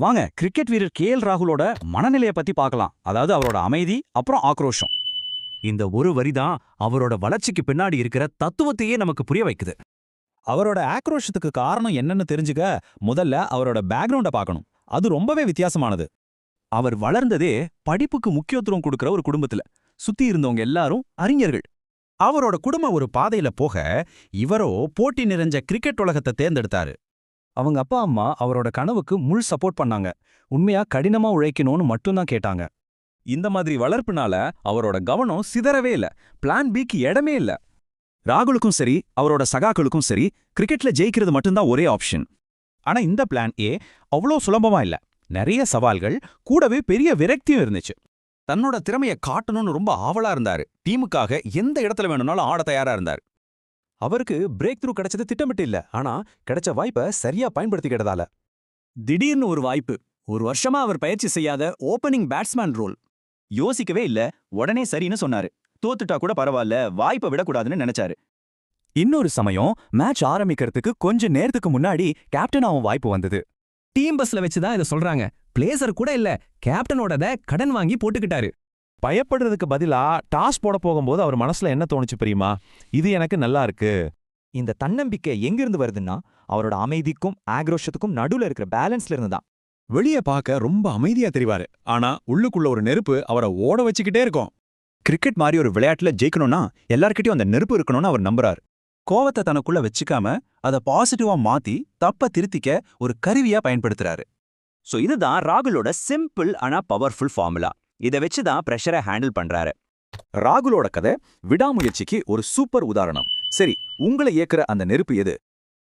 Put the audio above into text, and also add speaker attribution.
Speaker 1: வாங்க கிரிக்கெட் வீரர் K L ராகுலோட மனநிலைய பத்தி பார்க்கலாம். அதாவது அவரோட அமைதி அப்புறம் ஆக்ரோஷம்.
Speaker 2: இந்த ஒரு வரிதான் அவரோட வளர்ச்சிக்கு பின்னாடி இருக்கிற தத்துவத்தையே நமக்கு புரிய வைக்குது.
Speaker 3: அவரோட ஆக்ரோஷத்துக்கு காரணம் என்னன்னு தெரிஞ்சுக்க முதல்ல அவரோட பேக்ரவுண்ட பார்க்கணும். அது ரொம்பவே வித்தியாசமானது.
Speaker 4: அவர் வளர்ந்ததே படிப்புக்கு முக்கியத்துவம் கொடுக்கிற ஒரு குடும்பத்துல. சுத்தி இருந்தவங்க எல்லாரும் அறிஞர்கள்.
Speaker 5: அவரோட குடும்பம் ஒரு பாதையில போக இவரோ போட்டி நிறைஞ்ச கிரிக்கெட் உலகத்தை தேர்ந்தெடுத்தாரு.
Speaker 4: அவங்க அப்பா அம்மா அவரோட கனவுக்கு முழு சப்போர்ட் பண்ணாங்க. உண்மையா கடினமா உழைக்கணும்னு மட்டும்தான் கேட்டாங்க. இந்த மாதிரி வளர்ப்புனால அவரோட கவனம் சிதறவே இல்ல. பிளான் பிக்கு இடமே இல்ல. ராகுலுக்கும் சரி அவரோட சகாக்களுக்கும் சரி கிரிக்கெட்ல ஜெயிக்கிறது மட்டும்தான் ஒரே ஆப்ஷன்
Speaker 5: ஆனா இந்த பிளான் ஏ அவ்வளோ சுலபமா இல்ல. நிறைய சவால்கள் கூடவே பெரிய விரக்தியும் இருந்துச்சு.
Speaker 4: தன்னோட திறமைய காட்டணும்னு ரொம்ப ஆவலா இருந்தாரு. டீமுக்காக எந்த இடத்துல வேணும்னாலும் ஆட தயாரா இருந்தார். அவருக்கு பிரேக் த்ரூ கிடைச்சது திட்டமிட்டு இல்ல. ஆனா கிடைச்ச வாய்ப்பை சரியா பயன்படுத்திக்கிட்டதால
Speaker 1: திடீர்னு ஒரு வாய்ப்பு. ஒரு வருஷமா அவர் பயிற்சி செய்யாத ஓப்பனிங் பேட்ஸ்மேன் ரோல் யோசிக்கவே இல்ல. உடனே சரின்னு சொன்னாரு. தோத்துட்டா கூட பரவாயில்ல. வாய்ப்பை விடக்கூடாதுன்னு நினைச்சாரு.
Speaker 4: இன்னொரு சமயம் மேட்ச் ஆரம்பிக்கிறதுக்கு கொஞ்ச நேரத்துக்கு முன்னாடி கேப்டன் அவன் வாய்ப்பு வந்தது.
Speaker 6: டீம் பஸ்ல வச்சு தான் இதை சொல்றாங்க. பிளேசர் கூட இல்ல. கேப்டனோடத கடன் வாங்கி போட்டுக்கிட்டாரு.
Speaker 3: பயப்படுறதுக்கு பதிலா டாஸ் போட போகும்போது அவர் மனசுல என்ன தோணுச்சு பிரியுமா? இது எனக்கு நல்லா இருக்கு.
Speaker 7: இந்த தன்னம்பிக்கை எங்கிருந்து வருதுன்னா அவரோட அமைதிக்கும் ஆக்ரோஷத்துக்கும் நடுவுல இருக்கிற பேலன்ஸ்ல இருந்து தான்.
Speaker 5: வெளியே பார்க்க ரொம்ப அமைதியா தெரிவாரு. ஆனா உள்ளுக்குள்ள ஒரு நெருப்பு அவரை ஓட வச்சுக்கிட்டே இருக்கும்.
Speaker 4: கிரிக்கெட் மாதிரி ஒரு விளையாட்டுல ஜெயிக்கணும்னா எல்லார்கிட்டயும் அந்த நெருப்பு இருக்கணும்னு அவர் நம்புறாரு. கோவத்தை தனக்குள்ள வச்சுக்காம அதை பாசிட்டிவா மாத்தி தப்ப திருத்திக்க ஒரு கருவியா பயன்படுத்துறாரு.
Speaker 1: சோ இதுதான் ராகுலோட சிம்பிள் ஆனா பவர்ஃபுல் ஃபார்முலா இதை வச்சு தான் ப்ரெஷரை ஹேண்டில் பண்றாரு.
Speaker 4: ராகுலோட கதை விடாமுயற்சிக்கு ஒரு சூப்பர் உதாரணம். சரி உங்களை இயக்குற அந்த நெருப்பு எது?